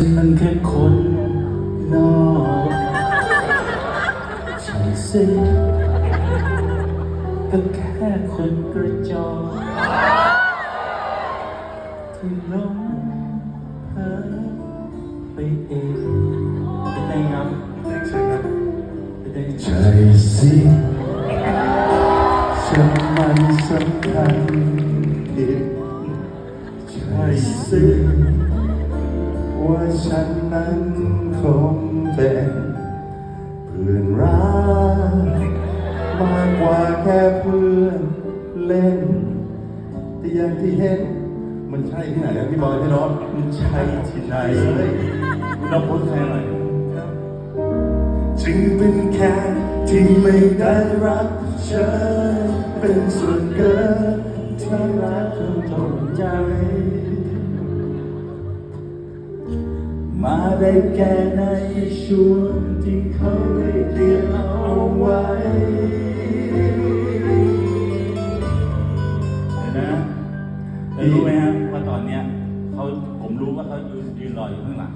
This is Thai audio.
ันมันแค่คนนอกใช่สิก็แค่คนกระจอกที่หลงเพ้อไปเองเป็นไงครับเป็นไงใช่สิฉันมันสำคัญใช่สิ ว่าฉันนั้นคงเป็นเพื่อนรักมากกว่าแค่เพื่อนเล่น แต่อย่างที่เห็น มันใช่ที่ไหนครับพี่บอยพี่น้ตมันใช่ที่ไหนเราพูดแทนหน่อยจึงเป็นแค่ที่ไม่ได้รับเชิญเป็นส่วนเกินที่รักเธอทนใจ มาได้แค่ในช่วงที่เขาได้เตรียมเอาไว้เดี๋ยวนะแล้วรู้ไหมฮะว่าตอนเนี้ยเขาผมรู้ว่าเขายืนยืนรออยู่ข้างหลัง